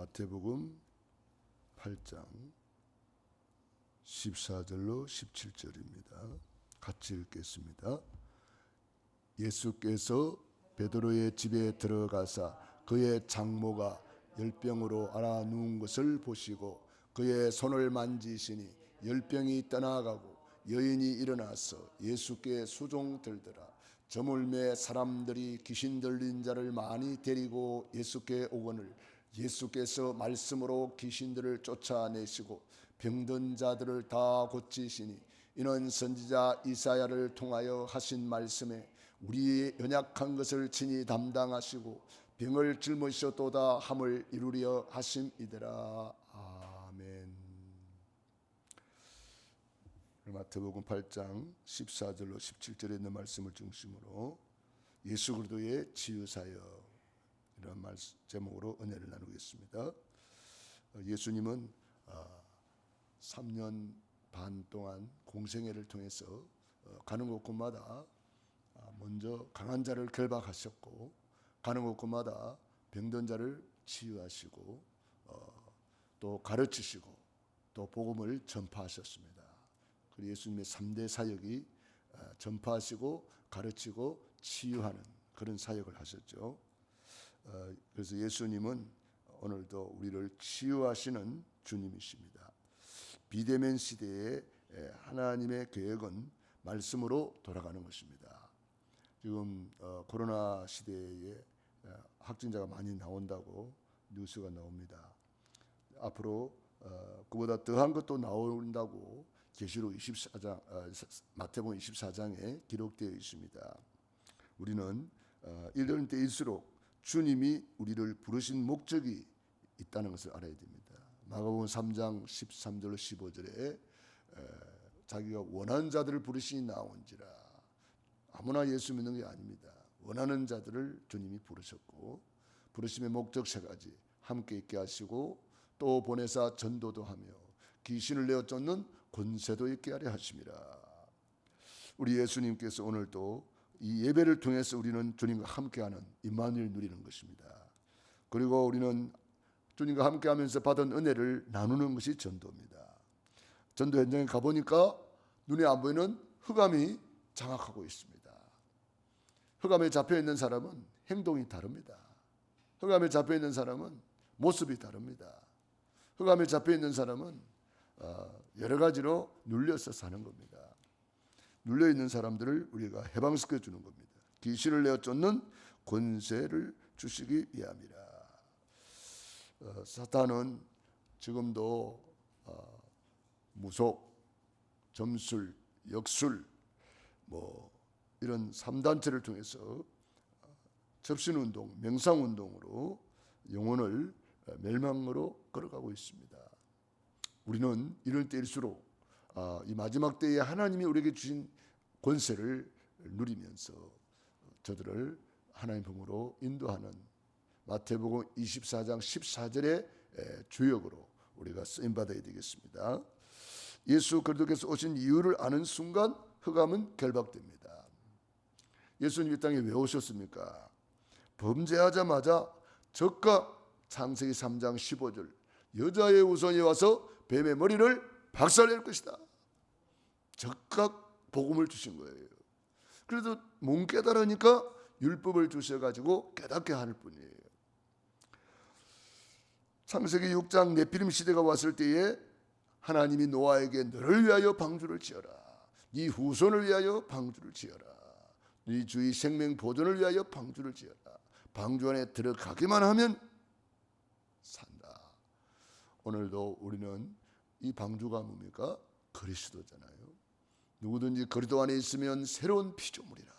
마태복음 8장 14절로 17절입니다. 같이 읽겠습니다. 예수께서 베드로의 집에 들어가사 그의 장모가 열병으로 알아 누운 것을 보시고 그의 손을 만지시니 열병이 떠나가고 여인이 일어나서 예수께 수종 들더라 저물매 사람들이 귀신 들린 자를 많이 데리고 예수께 오거늘 예수께서 말씀으로 귀신들을 쫓아내시고 병든 자들을 다 고치시니 이는 선지자 이사야를 통하여 하신 말씀에 우리의 연약한 것을 친히 담당하시고 병을 짊으셨도다 함을 이루려 하심이더라 아멘. 마태복음 8장 14절로 17절에 있는 말씀을 중심으로 예수 그리스도의 치유 사역 이런 말씀 제목으로 은혜를 나누겠습니다. 예수님은 3년 반 동안 공생애를 통해서 어, 가는 곳곳마다 아, 먼저 강한 자를 결박하셨고 가는 곳곳마다 병든 자를 치유하시고 어, 또 가르치시고 또 복음을 전파하셨습니다. 그 예수님의 3대 사역이 아, 전파하시고 가르치고 치유하는 그런 사역을 하셨죠. 어, 그래서 예수님은 오늘도 우리를 치유하시는 주님이십니다. 비대면 시대에 하나님의 계획은 말씀으로 돌아가는 것입니다. 지금 어, 코로나 시대에 확진자가 많이 나온다고 뉴스가 나옵니다. 앞으로 어, 그보다 더한 것도 나온다고 계시록 24장 마태복음 24장에 기록되어 있습니다. 우리는 이런 때일수록 주님이 우리를 부르신 목적이 있다는 것을 알아야 됩니다. 마가복음 3장 13절 15절에 자기가 원하는 자들을 부르시니 나온지라 아무나 예수 믿는 게 아닙니다. 원하는 자들을 주님이 부르셨고 부르심의 목적 세 가지 함께 있게 하시고 또 보내사 전도도 하며 귀신을 내어 쫓는 권세도 있게 하려 하심이라. 우리 예수님께서 오늘도 이 예배를 통해서 우리는 주님과 함께하는 임마누엘 누리는 것입니다. 그리고 우리는 주님과 함께하면서 받은 은혜를 나누는 것이 전도입니다. 전도 현장에 가 보니까 눈에 안 보이는 흑암이 장악하고 있습니다. 흑암에 잡혀 있는 사람은 행동이 다릅니다. 흑암에 잡혀 있는 사람은 모습이 다릅니다. 흑암에 잡혀 있는 사람은 어, 여러 가지로 눌려서 사는 겁니다. 눌려 있는 사람들을 우리가 해방시켜 주는 겁니다. 귀신을 내어 쫓는 권세를 주시기 위함이라. 어, 사탄은 지금도 어, 무속, 점술, 역술, 뭐 이런 3단체를 통해서 어, 접신 운동, 명상 운동으로 영혼을 멸망으로 끌어가고 있습니다. 우리는 이럴 때일수록 아, 이 마지막 때에 하나님이 우리에게 주신 권세를 누리면서 저들을 하나님 품으로 인도하는 마태복음 24장 14절의 주역으로 우리가 쓰임 받아야 되겠습니다. 예수 그리스도께서 오신 이유를 아는 순간 흑암은 결박됩니다. 예수님 이 땅에 왜 오셨습니까? 범죄하자마자 적과 창세기 3장 15절 여자의 우선이 와서 뱀의 머리를 박살낼 것이다. 적각 복음을 주신 거예요. 그래도 못 깨달으니까 율법을 주셔가지고 깨닫게 하는 뿐이에요. 창세기 6장 네피림 시대가 왔을 때에 하나님이 노아에게 너를 위하여 방주를 지어라. 네 후손을 위하여 방주를 지어라. 네 주의 생명 보존을 위하여 방주를 지어라. 방주 안에 들어가기만 하면 산다. 오늘도 우리는 이 방주가 뭡니까? 그리스도잖아요. 누구든지 그리스도 안에 있으면 새로운 피조물이라.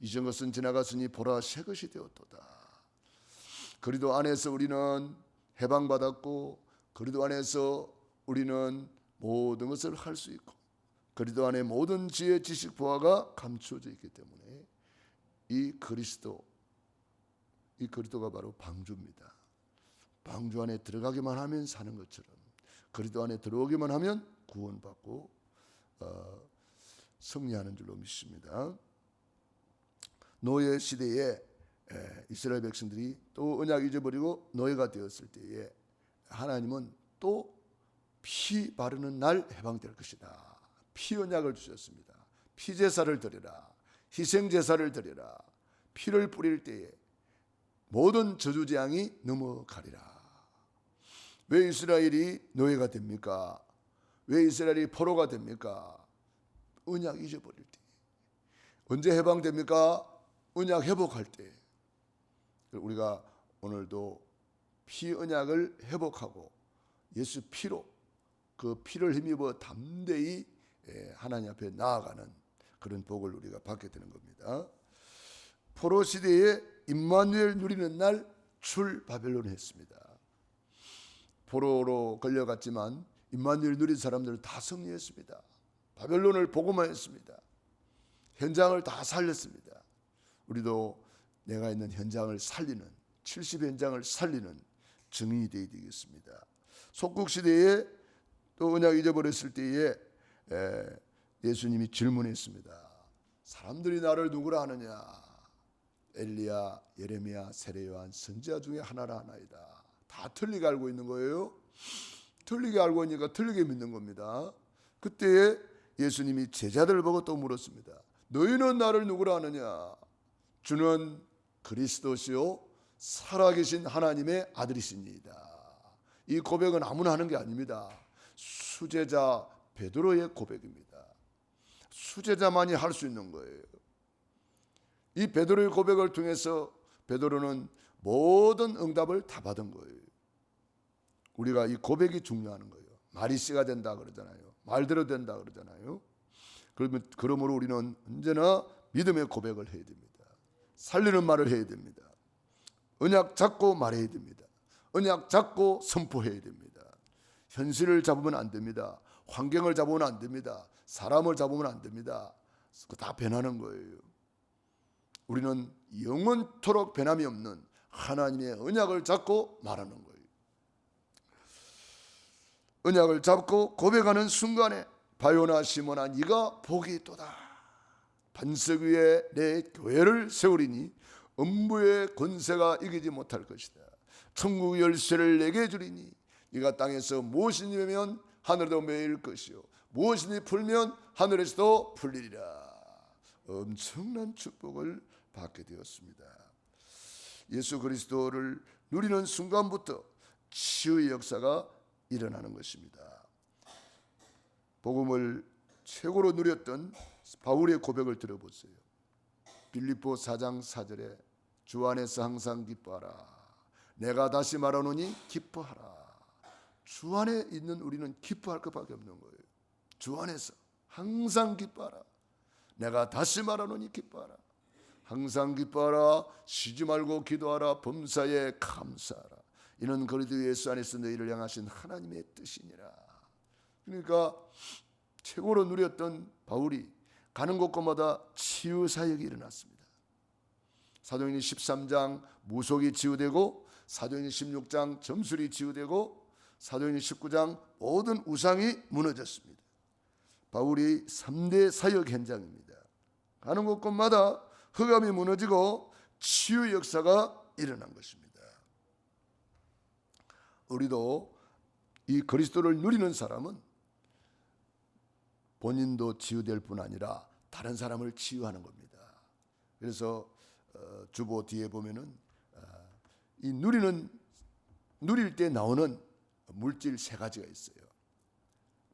이전 것은 지나갔으니 보라 새 것이 되었도다. 그리스도 안에서 우리는 해방받았고 그리스도 안에서 우리는 모든 것을 할 수 있고 그리스도 안에 모든 지혜, 지식, 보화가 감추어져 있기 때문에 이 그리스도 이 그리스도가 바로 방주입니다. 방주 안에 들어가기만 하면 사는 것처럼 그리스도 안에 들어오기만 하면 구원받고 어, 승리하는 줄로 믿습니다. 노예 시대에 에, 이스라엘 백성들이 또 언약 잊어버리고 노예가 되었을 때에 하나님은 또 피 바르는 날 해방될 것이다. 피 언약을 주셨습니다. 피 제사를 드리라. 희생 제사를 드리라. 피를 뿌릴 때에 모든 저주 재앙이 넘어가리라. 왜 이스라엘이 노예가 됩니까? 왜 이스라엘이 포로가 됩니까? 언약 잊어버릴 때. 언제 해방됩니까? 언약 회복할 때. 우리가 오늘도 피 언약을 회복하고 예수 피로 그 피를 힘입어 담대히 예, 하나님 앞에 나아가는 그런 복을 우리가 받게 되는 겁니다. 포로 시대에 임마누엘 누리는 날 출 바벨론을 했습니다. 포로로 걸려갔지만 임마누엘 누린 사람들은 다 승리했습니다. 바벨론을 보고만 했습니다. 현장을 다 살렸습니다. 우리도 내가 있는 현장을 살리는 70 현장을 살리는 증인이 되어야 되겠습니다. 속국 시대에 또 언약 잊어버렸을 때에 에, 예수님이 질문했습니다. 사람들이 나를 누구라 하느냐? 엘리야, 예레미야, 세례요한 선지자 중에 하나라 하나이다. 다 틀리게 알고 있는 거예요. 틀리게 알고 있으니까 틀리게 믿는 겁니다. 그때에 예수님이 제자들을 보고 또 물었습니다. 너희는 나를 누구라 하느냐? 주는 그리스도시요 살아계신 하나님의 아들이십니다. 이 고백은 아무나 하는 게 아닙니다. 수제자 베드로의 고백입니다. 수제자만이 할 수 있는 거예요. 이 베드로의 고백을 통해서 베드로는 모든 응답을 다 받은 거예요. 우리가 이 고백이 중요한 거예요. 말이 씨가 된다 그러잖아요. 말대로 된다 그러잖아요. 그러면 그러므로 우리는 언제나 믿음의 고백을 해야 됩니다. 살리는 말을 해야 됩니다. 언약 잡고 말해야 됩니다. 언약 잡고 선포해야 됩니다. 현실을 잡으면 안 됩니다. 환경을 잡으면 안 됩니다. 사람을 잡으면 안 됩니다. 다 변하는 거예요. 우리는 영원토록 변함이 없는 하나님의 언약을 잡고 말하는 거예요. 언약을 잡고 고백하는 순간에 바요나 시모나 네가 복이 있도다. 반석 위에 내 교회를 세우리니 음부의 권세가 이기지 못할 것이다. 천국 열쇠를 내게 주리니 네가 땅에서 무엇이 내면 하늘에도 매일 것이요 무엇이 풀면 하늘에서도 풀리리라. 엄청난 축복을 받게 되었습니다. 예수 그리스도를 누리는 순간부터 치유의 역사가 일어나는 것입니다. 복음을 최고로 누렸던 바울의 고백을 들어보세요. 빌립보 4장 4절에 주 안에서 항상 기뻐하라. 내가 다시 말하노니 기뻐하라. 주 안에 있는 우리는 기뻐할 것밖에 없는 거예요. 주 안에서 항상 기뻐하라. 내가 다시 말하노니 기뻐하라. 항상 기뻐하라. 쉬지 말고 기도하라. 범사에 감사하라. 이는 그리스도 예수 안에서 너희를 향하신 하나님의 뜻이니라. 그러니까 최고로 누렸던 바울이 가는 곳곳마다 치유 사역이 일어났습니다. 사도행전 13장 무속이 치유되고 사도행전 16장 점술이 치유되고 사도행전 19장 모든 우상이 무너졌습니다. 바울이 3대 사역 현장입니다. 가는 곳곳마다 흑암이 무너지고 치유 역사가 일어난 것입니다. 우리도 이 그리스도를 누리는 사람은 본인도 치유될 뿐 아니라 다른 사람을 치유하는 겁니다. 그래서 어, 주보 뒤에 보면은 어, 이 누리는 누릴 때 나오는 물질 세 가지가 있어요.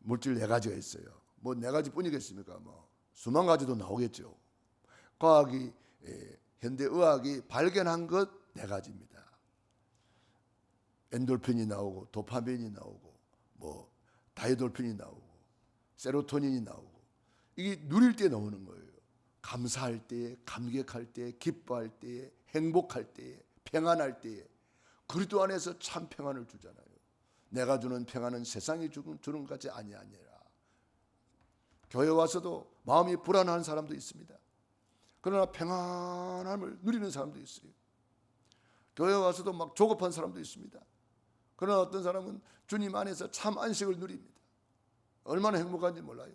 물질 네 가지가 있어요. 뭐 네 가지뿐이겠습니까? 뭐 수만 가지도 나오겠죠. 과학이 예, 현대 의학이 발견한 것 네 가지입니다. 엔돌핀이 나오고 도파민이 나오고 뭐 다이돌핀이 나오고 세로토닌이 나오고 이게 누릴 때 나오는 거예요. 감사할 때에 감격할 때에 기뻐할 때에 행복할 때에 평안할 때에 그리스도 안에서 참 평안을 주잖아요. 내가 주는 평안은 세상이 주는 주는 것이 아니 아니라 교회 와서도 마음이 불안한 사람도 있습니다. 그러나 평안함을 누리는 사람도 있어요. 교회 와서도 막 조급한 사람도 있습니다. 그러나 어떤 사람은 주님 안에서 참 안식을 누립니다. 얼마나 행복한지 몰라요.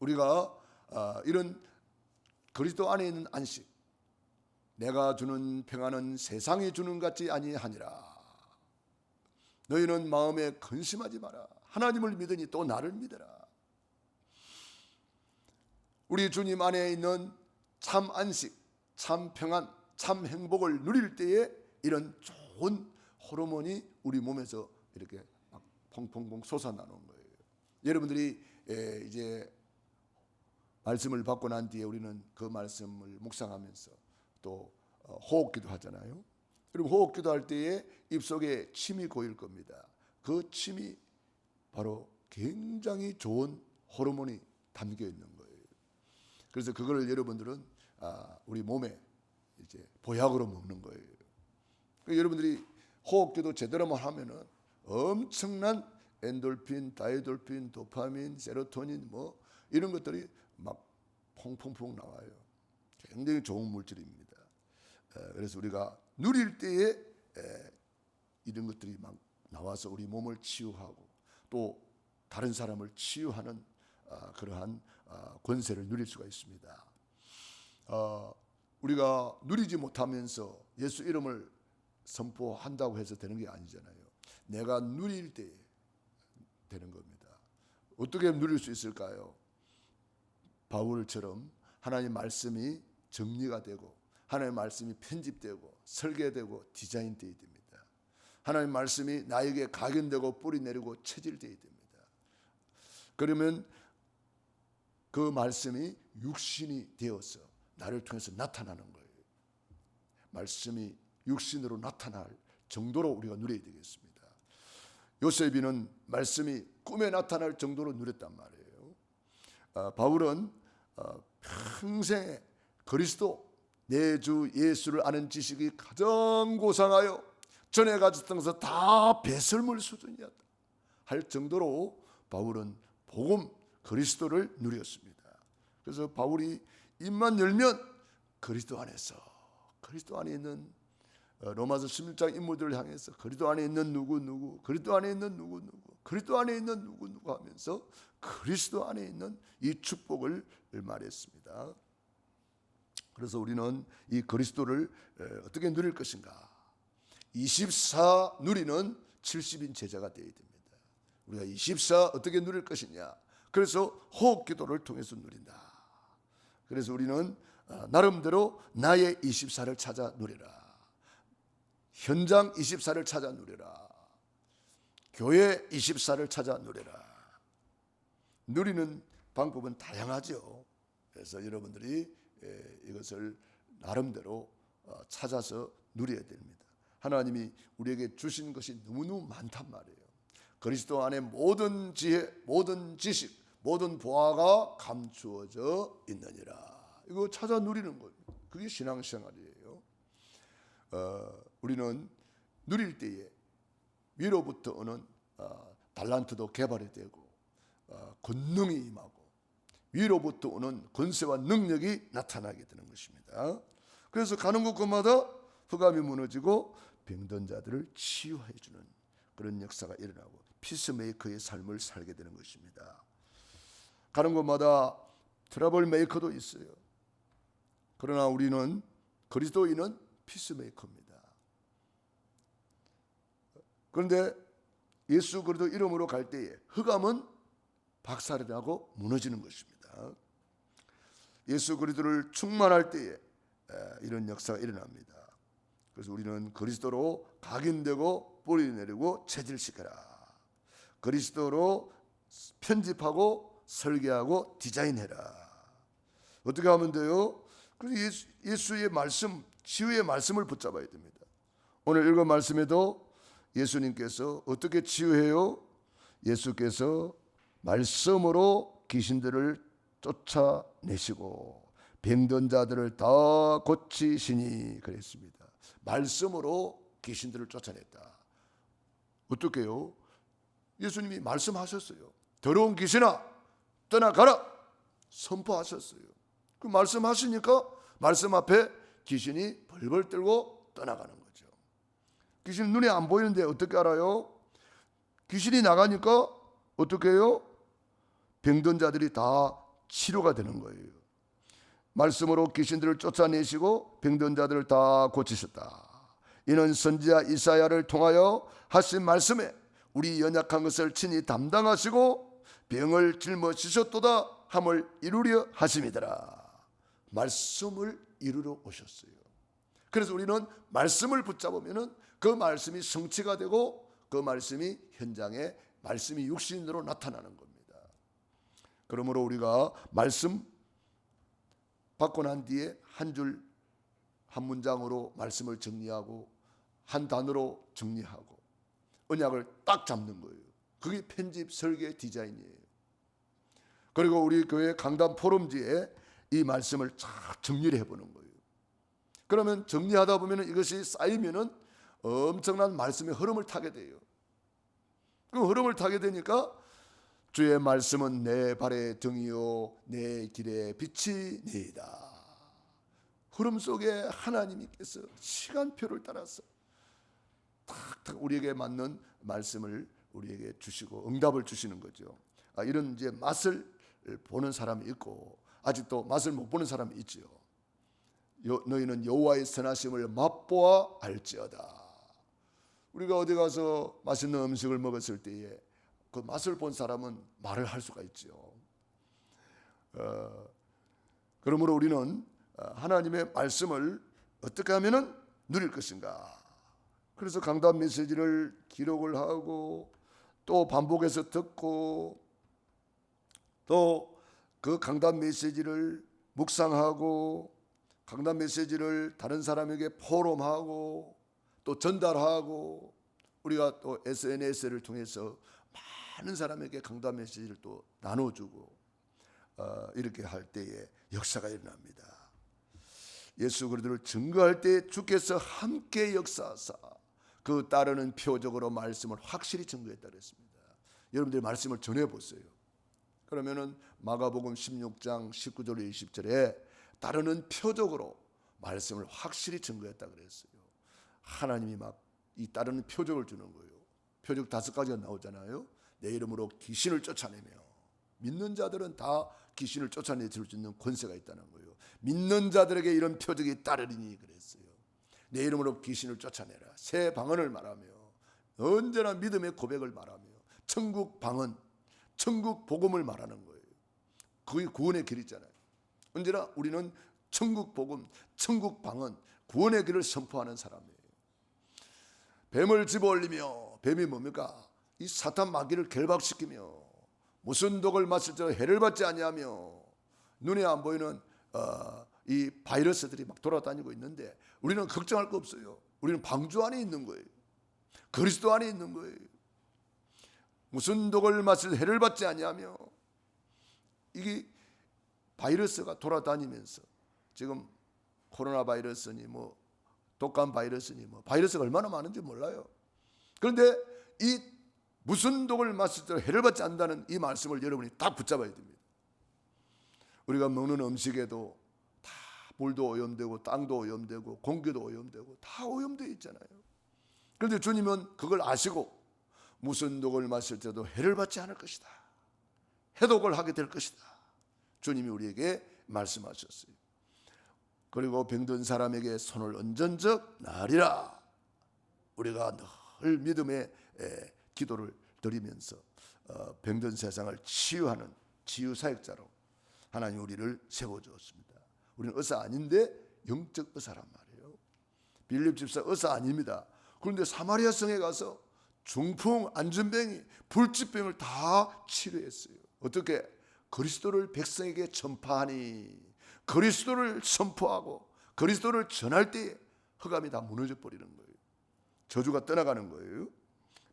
우리가 아, 이런 그리스도 안에 있는 안식, 내가 주는 평안은 세상이 주는 같지 아니하니라. 너희는 마음에 근심하지 마라. 하나님을 믿으니 또 나를 믿어라. 우리 주님 안에 있는 참 안식, 참 평안, 참 행복을 누릴 때에 이런 좋은 호르몬이 우리 몸에서 이렇게 막 퐁퐁퐁 솟아나는 거예요. 여러분들이 예, 이제 말씀을 받고 난 뒤에 우리는 그 말씀을 묵상하면서 또 어, 호흡기도 하잖아요. 그리고 호흡기도 할 때에 입속에 침이 고일 겁니다. 그 침이 바로 굉장히 좋은 호르몬이 담겨 있는 거예요. 그래서 그거를 여러분들은 아, 우리 몸에 이제 보약으로 먹는 거예요. 그 여러분들이 호흡기도 제대로만 하면은 엄청난 엔돌핀, 다이돌핀, 도파민, 세로토닌 뭐 이런 것들이 막 퐁퐁퐁 나와요. 굉장히 좋은 물질입니다. 에, 그래서 우리가 누릴 때에 에, 이런 것들이 막 나와서 우리 몸을 치유하고 또 다른 사람을 치유하는 아, 그러한 아, 권세를 누릴 수가 있습니다. 어, 우리가 누리지 못하면서 예수 이름을 선포한다고 해서 되는 게 아니잖아요. 내가 누릴 때 되는 겁니다. 어떻게 누릴 수 있을까요? 바울처럼 하나님 말씀이 정리가 되고 하나님 말씀이 편집되고 설계되고 디자인되어야 됩니다. 하나님 말씀이 나에게 각인되고 뿌리 내리고 체질되어야 됩니다. 그러면 그 말씀이 육신이 되어서 나를 통해서 나타나는 거예요. 말씀이 육신으로 나타날 정도로 우리가 누려야 되겠습니다. 요셉이는 말씀이 꿈에 나타날 정도로 누렸단 말이에요. 아, 바울은 아, 평생에 그리스도 내 주 예수를 아는 지식이 가장 고상하여 전에 가졌던 것은 다 배설물 수준이었다 할 정도로 바울은 복음 그리스도를 누렸습니다. 그래서 바울이 입만 열면 그리스도 안에서 그리스도 안에 있는 어, 로마서 16장 인물들을 향해서 그리스도 안에 있는 누구 누구 그리스도 안에 있는 누구 누구 그리스도 안에 있는 누구 누구 하면서 그리스도 안에 있는 이 축복을 말했습니다. 그래서 우리는 이 그리스도를 어떻게 누릴 것인가? 24 누리는 70인 제자가 되어야 됩니다. 우리가 24 어떻게 누릴 것이냐? 그래서 호흡 기도를 통해서 누린다. 그래서 우리는 어, 나름대로 나의 24를 찾아 누리라. 현장 24를 찾아 누리라. 교회 24를 찾아 누리라. 누리는 방법은 다양하죠. 그래서 여러분들이 이것을 나름대로 어, 찾아서 누려야 됩니다. 하나님이 우리에게 주신 것이 너무너무 많단 말이에요. 그리스도 안에 모든 지혜, 모든 지식, 모든 보화가 감추어져 있느니라. 이거 찾아 누리는 거예요. 그게 신앙생활이에요. 어, 우리는 누릴 때에 위로부터 오는 어, 달란트도 개발이 되고 어, 권능이 임하고 위로부터 오는 권세와 능력이 나타나게 되는 것입니다. 그래서 가는 곳곳마다 흑암이 무너지고 병든 자들을 치유해 주는 그런 역사가 일어나고 피스메이커의 삶을 살게 되는 것입니다. 가는 곳마다 트러블 메이커도 있어요. 그러나 우리는 그리스도인은 피스메이커입니다. 그런데 예수 그리스도 이름으로 갈 때에 흑암은 박살이 나고 무너지는 것입니다. 예수 그리스도를 충만할 때에 이런 역사가 일어납니다. 그래서 우리는 그리스도로 각인되고 뿌리 내리고 체질시켜라. 그리스도로 편집하고 설계하고 디자인해라. 어떻게 하면 돼요? 그래서 예수, 의 말씀, 치유의 말씀을 붙잡아야 됩니다. 오늘 읽은 말씀에도 예수님께서 어떻게 치유해요? 예수께서 말씀으로 귀신들을 쫓아내시고 병든 자들을 다 고치시니 그랬습니다. 말씀으로 귀신들을 쫓아냈다. 어떻게요? 예수님이 말씀하셨어요. 더러운 귀신아 떠나가라 선포하셨어요. 그 말씀하시니까 말씀 앞에 귀신이 벌벌 떨고 떠나가는 거죠. 귀신 눈에 안 보이는데 어떻게 알아요? 귀신이 나가니까 어떻게 해요? 병든 자들이 다 치료가 되는 거예요. 말씀으로 귀신들을 쫓아내시고 병든 자들을 다 고치셨다. 이는 선지자 이사야를 통하여 하신 말씀에 우리 연약한 것을 친히 담당하시고 병을 짊어지셨도다 함을 이루려 하심이더라. 말씀을 이루러 오셨어요. 그래서 우리는 말씀을 붙잡으면은 그 말씀이 성취가 되고 그 말씀이 현장에 말씀이 육신으로 나타나는 겁니다. 그러므로 우리가 말씀 받고 난 뒤에 한 줄 한 문장으로 말씀을 정리하고 한 단어로 정리하고 언약을 딱 잡는 거예요. 그게 편집 설계 디자인이에요. 그리고 우리 교회 강단 포럼지에 이 말씀을 쫙 정리를 해보는 거예요. 그러면 정리하다 보면 이것이 쌓이면은 엄청난 말씀의 흐름을 타게 돼요. 그 흐름을 타게 되니까 주의 말씀은 내 발의 등이요 내 길의 빛이니이다. 흐름 속에 하나님께서 시간표를 따라서 탁탁 우리에게 맞는 말씀을 우리에게 주시고 응답을 주시는 거죠. 아, 이런 이제 맛을 보는 사람이 있고 아직도 맛을 못 보는 사람이 있지요. 여, 너희는 여호와의 선하심을 맛보아 알지어다. 우리가 어디 가서 맛있는 음식을 먹었을 때에 그 맛을 본 사람은 말을 할 수가 있지요. 어, 그러므로 우리는 어, 하나님의 말씀을 어떻게 하면은 누릴 것인가? 그래서 강단 메시지를 기록을 하고 또 반복해서 듣고 또 그 강단 메시지를 묵상하고 강단 메시지를 다른 사람에게 포럼하고 또 전달하고 우리가 또 SNS를 통해서 많은 사람에게 강단 메시지를 또 나눠주고 어, 이렇게 할 때에 역사가 일어납니다. 예수 그리스도를 증거할 때 주께서 함께 역사하사 그 따르는 표적으로 말씀을 확실히 증거했다 그랬습니다. 여러분들 말씀을 전해 보세요. 그러면은 마가복음 16장 19절 20절에 따르는 표적으로 말씀을 확실히 증거했다 그랬어요. 하나님이 막 이 따르는 표적을 주는 거예요. 표적 다섯 가지가 나오잖아요. 내 이름으로 귀신을 쫓아내며 믿는 자들은 다 귀신을 쫓아낼 수 있는 권세가 있다는 거예요. 믿는 자들에게 이런 표적이 따르리니 그랬어요. 내 이름으로 귀신을 쫓아내라. 새 방언을 말하며 언제나 믿음의 고백을 말하며 천국 방언, 천국 복음을 말하는 거예요. 그게 구원의 길이잖아요. 언제나 우리는 천국 복음, 천국 방언, 구원의 길을 선포하는 사람이에요. 뱀을 집어올리며 뱀이 뭡니까? 이 사탄 마귀를 결박시키며 무슨 독을 마실 때 해를 받지 아니하며 눈에 안 보이는 어, 이 바이러스들이 막 돌아다니고 있는데 우리는 걱정할 거 없어요. 우리는 방주 안에 있는 거예요. 그리스도 안에 있는 거예요. 무슨 독을 마실 해를 받지 아니하며 이게 바이러스가 돌아다니면서 지금 코로나 바이러스니 뭐 독감 바이러스니 뭐 바이러스가 얼마나 많은지 몰라요. 그런데 이 무슨 독을 마실 때 해를 받지 않는다는 이 말씀을 여러분이 딱 붙잡아야 됩니다. 우리가 먹는 음식에도 다 물도 오염되고 땅도 오염되고 공기도 오염되고 다 오염되어 있잖아요. 그런데 주님은 그걸 아시고 무슨 독을 마실 때도 해를 받지 않을 것이다. 해독을 하게 될 것이다. 주님이 우리에게 말씀하셨어요. 그리고 병든 사람에게 손을 얹은 적 나리라. 우리가 늘 믿음의 기도를 드리면서 어, 병든 세상을 치유하는 치유 사역자로 하나님 우리를 세워 주었습니다. 우리는 의사 아닌데 영적 의사란 말이에요. 빌립 집사 의사 아닙니다. 그런데 사마리아 성에 가서 중풍, 안전병이, 불치병을 다 치료했어요. 어떻게? 그리스도를 백성에게 전파하니 그리스도를 선포하고 그리스도를 전할 때 흑암이 다 무너져 버리는 거예요. 저주가 떠나가는 거예요.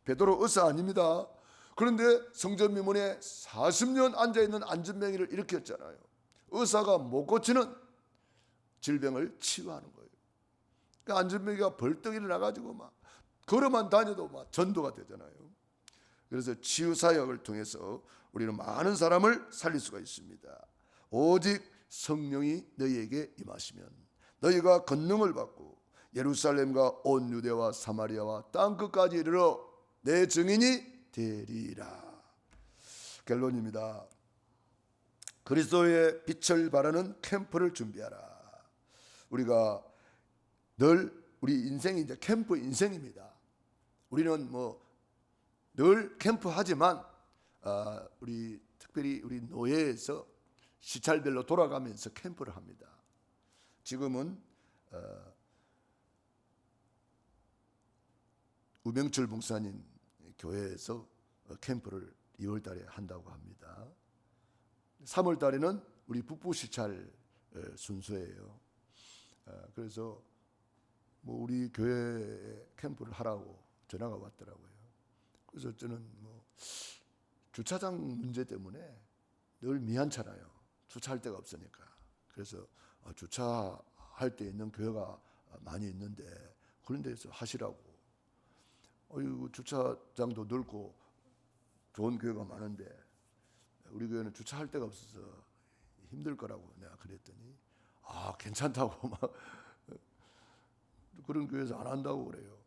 베드로 의사 아닙니다. 그런데 성전 미문에 40년 앉아 있는 안전병이를 일으켰잖아요. 의사가 못 고치는 질병을 치유하는 거예요. 그 안전병이가 벌떡 일어나 가지고 막 걸어만 다녀도 막 전도가 되잖아요. 그래서 치유 사역을 통해서 우리는 많은 사람을 살릴 수가 있습니다. 오직 성령이 너희에게 임하시면 너희가 권능을 받고 예루살렘과 온 유대와 사마리아와 땅 끝까지 이르러 내 증인이 되리라. 결론입니다. 그리스도의 빛을 바라는 캠프를 준비하라. 우리가 늘 우리 인생이 이제 캠프 인생입니다. 우리는 뭐 늘 캠프 하지만 아, 우리 특별히 우리 노예에서 시찰별로 돌아가면서 캠프를 합니다. 지금은 어, 우명철 목사님 교회에서 어, 캠프를 2월 달에 한다고 합니다. 3월 달에는 우리 북부 시찰 어, 순서예요. 어, 그래서 뭐 우리 교회 캠프를 하라고 전화가 왔더라고요. 그래서 저는 뭐 주차장 문제 때문에 늘 미안찮아요. 주차할 데가 없으니까. 그래서 아, 주차할 때 있는 교회가 많이 있는데 그런 데서 하시라고. 어이구 주차장도 넓고 좋은 교회가 많은데 우리 교회는 주차할 데가 없어서 힘들 거라고 내가 그랬더니 아 괜찮다고 막 그런 교회에서 안 한다고 그래요.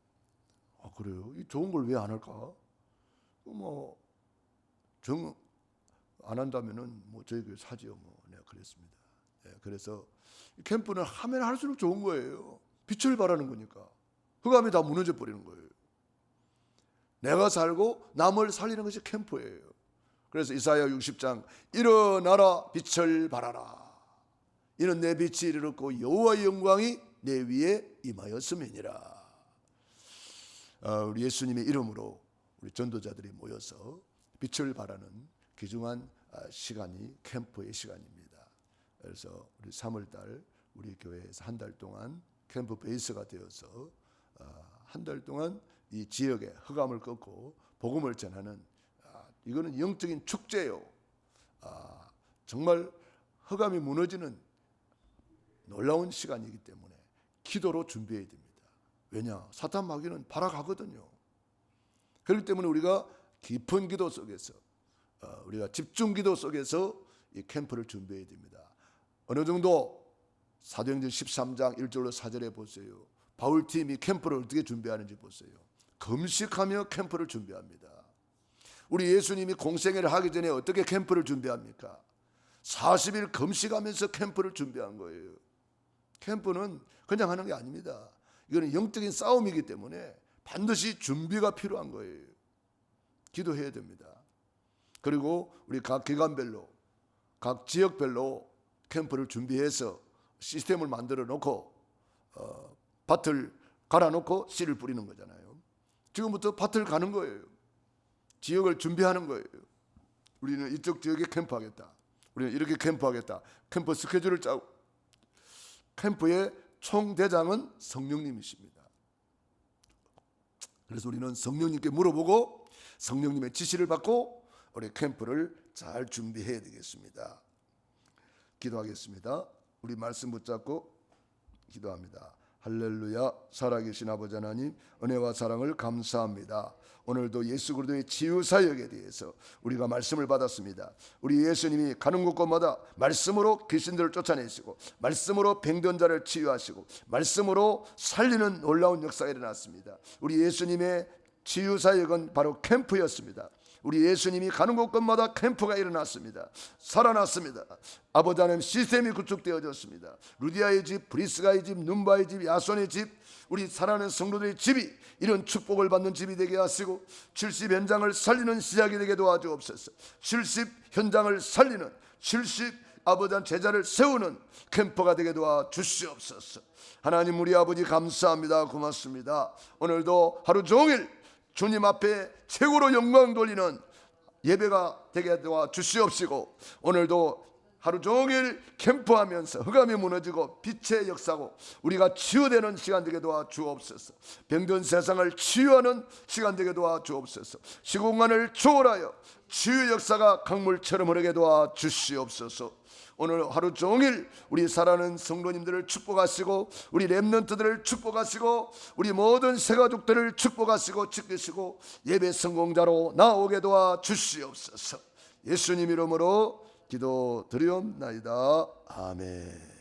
아 그래요? 이 좋은 걸 왜 안 할까? 뭐 정 안 한다면은 뭐 저희 교회 사지요 뭐 내가 그랬습니다. 예, 그래서 이 캠프는 하면 할수록 좋은 거예요. 빛을 발하는 거니까 흑암이 다 무너져 버리는 거예요. 내가 살고 남을 살리는 것이 캠프예요. 그래서 이사야 60장 일어나라 빛을 발하라. 이는 내 빛이 이르렀고 여호와의 영광이 내 위에 임하였음이니라. 어, 우리 예수님의 이름으로 우리 전도자들이 모여서 빛을 발하는 귀중한 아, 시간이 캠프의 시간입니다. 그래서 우리 3월달 우리 교회에서 한 달 동안 캠프 베이스가 되어서 아, 한달 동안 이 지역에 흑암을 꺾고 복음을 전하는 아, 이거는 영적인 축제요. 아, 정말 흑암이 무너지는 놀라운 시간이기 때문에 기도로 준비해야 됩니다. 왜냐? 사탄 마귀는 발아가거든요. 그렇기 때문에 우리가 깊은 기도 속에서 어, 우리가 집중 기도 속에서 이 캠프를 준비해야 됩니다. 어느 정도 사도행전 13장 1절로 4절에 보세요. 바울 팀이 캠프를 어떻게 준비하는지 보세요. 금식하며 캠프를 준비합니다. 우리 예수님이 공생애를 하기 전에 어떻게 캠프를 준비합니까? 40일 금식하면서 캠프를 준비한 거예요. 캠프는 그냥 하는 게 아닙니다. 이거는 영적인 싸움이기 때문에 반드시 준비가 필요한 거예요. 기도해야 됩니다. 그리고 우리 각 기관별로 각 지역별로 캠프를 준비해서 시스템을 만들어 놓고 어, 밭을 갈아 놓고 씨를 뿌리는 거잖아요. 지금부터 밭을 가는 거예요. 지역을 준비하는 거예요. 우리는 이쪽 지역에 캠프하겠다. 우리는 이렇게 캠프하겠다. 캠프 스케줄을 짜고 캠프의 총대장은 성령님이십니다. 그래서 우리는 성령님께 물어보고 성령님의 지시를 받고 우리 캠프를 잘 준비해야 되겠습니다. 기도하겠습니다. 우리 말씀 붙잡고 기도합니다. 할렐루야 살아계신 아버지 하나님 은혜와 사랑을 감사합니다. 오늘도 예수 그리스도의 치유 사역에 대해서 우리가 말씀을 받았습니다. 우리 예수님이 가는 곳곳마다 말씀으로 귀신들을 쫓아내시고 말씀으로 병든 자를 치유하시고 말씀으로 살리는 놀라운 역사가 일어났습니다. 우리 예수님의 치유 사역은 바로 캠프였습니다. 우리 예수님이 가는 곳곳마다 캠프가 일어났습니다. 살아났습니다. 아버지 하나님 시스템이 구축되어졌습니다. 루디아의 집, 브리스가의 집, 눈바의 집, 야손의 집, 우리 사랑하는 성도들의 집이 이런 축복을 받는 집이 되게 하시고 70 현장을 살리는 시작이 되게 도와주옵소서. 70 현장을 살리는 70 아버지한 제자를 세우는 캠퍼가 되게 도와 주시옵소서. 하나님 우리 아버지 감사합니다. 고맙습니다. 오늘도 하루 종일 주님 앞에 최고로 영광 돌리는 예배가 되게 도와 주시옵시고 오늘도 하루 종일 캠프하면서 흑암이 무너지고 빛의 역사고 우리가 치유되는 시간 되게 도와 주옵소서. 병든 세상을 치유하는 시간 되게 도와 주옵소서. 시공간을 초월하여 치유 역사가 강물처럼 흐르게 도와 주시옵소서 오늘 하루 종일 우리 사랑하는 성도님들을 축복하시고 우리 렘넌트들을 축복하시고 우리 모든 새가족들을 축복하시고 지키시고 예배 성공자로 나오게 도와 주시옵소서. 예수님 이름으로 기도 드리옵나이다. 아멘